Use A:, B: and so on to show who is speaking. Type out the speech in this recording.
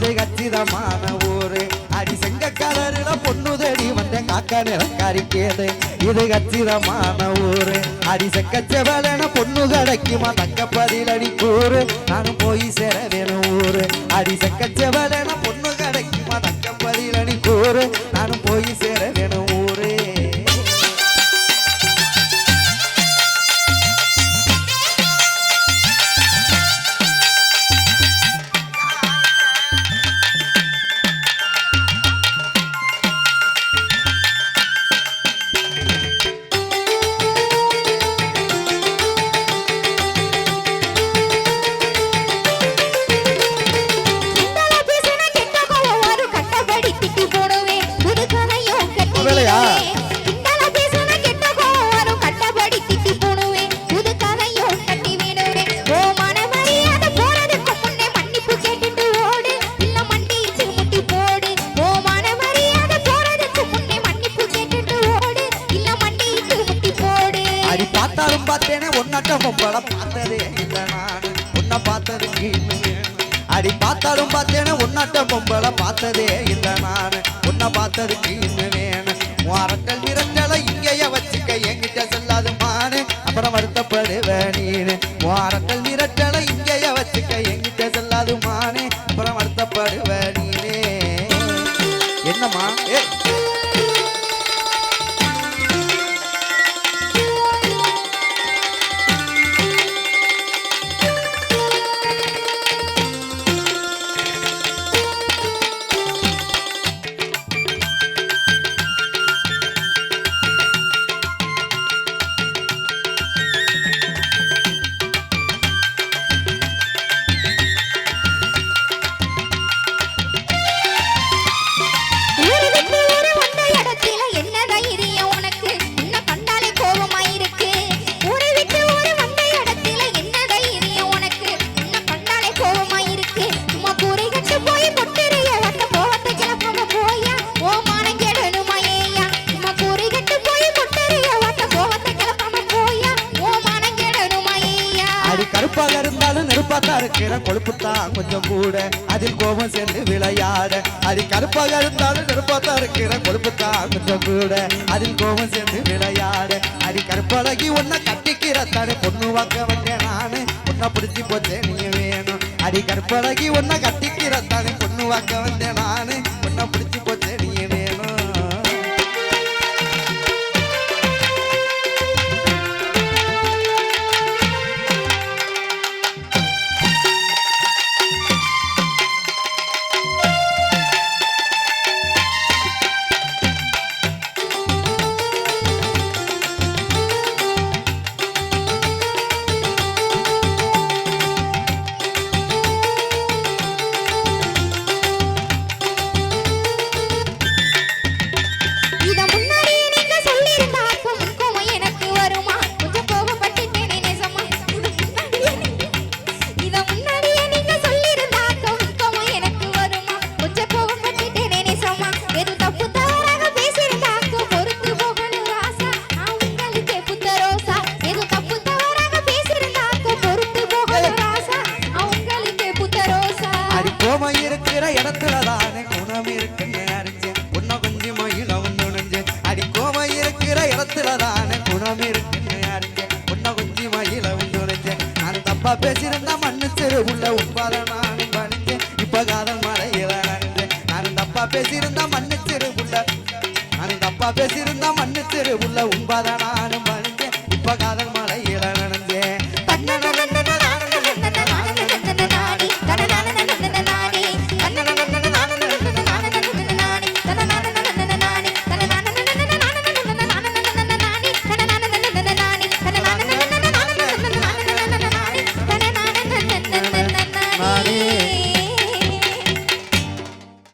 A: இது கச்சிதமான ஊரு. அடி செங்க கலருல பொண்ணு தேடி வந்தேன் காக்கா நிறக்காரி கேளு இது கச்சிதமான ஊரு. அடி செக்கச்சவலன பொண்ணு கிடைக்குமா தக்க பதிலடி கூறு. நானும் போய் சேர வேணும் ஊரு. அடி செக்கச்சவலன பொண்ணு கிடைக்குமா தக்க பதிலடி கூறு. பார்த்தேனே உன்னட்ட பொம்பளை பார்த்ததே இல்லை நான். உன்னை பார்த்தது அடி பார்த்தாலும் பார்த்தேனே உன்னட்ட பொம்பளை பார்த்ததே இல்லை நான். உன்னை பார்த்ததுக்கு இன்னும் வேணும் அரட்டல் மிரட்டலை இங்கேயே வச்சுக்க
B: எங்கிட்ட
A: அடி கருப்பாக இருந்தாலும் நெருப்பாத்தா இருக்கிற கொழுப்புத்தான் கொஞ்சம் கூட. அதில் கோபம் சேர்ந்து விளையாட. அது கருப்பாக இருந்தாலும் நெருப்பாத்தா இருக்கிற கொழுப்புத்தான் கொஞ்சம் கூட. அதில் கோபம் சேர்ந்து விளையாட. அது கருப்பழகி ஒன்ன கட்டிக்கிற தானே பொண்ணு வாக்க வந்தேன் நானு. உன்னை பிடிச்சி போச்சே நீ வேணும். அடி கருப்பழகி ஒன்ன கட்டிக்கிற தானே பொண்ணு வாக்க வந்தேன் நானு. அப்பா பேசியிருந்தா மண்ணு தெரு உள்ள நான் அப்பா பேசியிருந்தா மண்ணு சிறு உள்ள